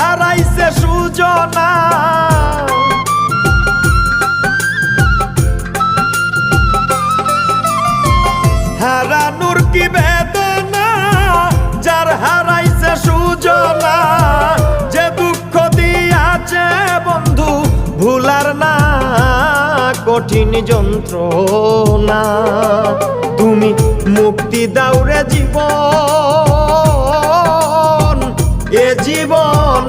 হারাইছে সুজনা। হারানোর কি বেদনা? যার হারাইছে সুজনা, যে দুঃখ দিয়াছে বন্ধু ভুলার না, কঠিন যন্ত্রণা। তুমি মুক্তি দাও রে জীবন, এ জীবন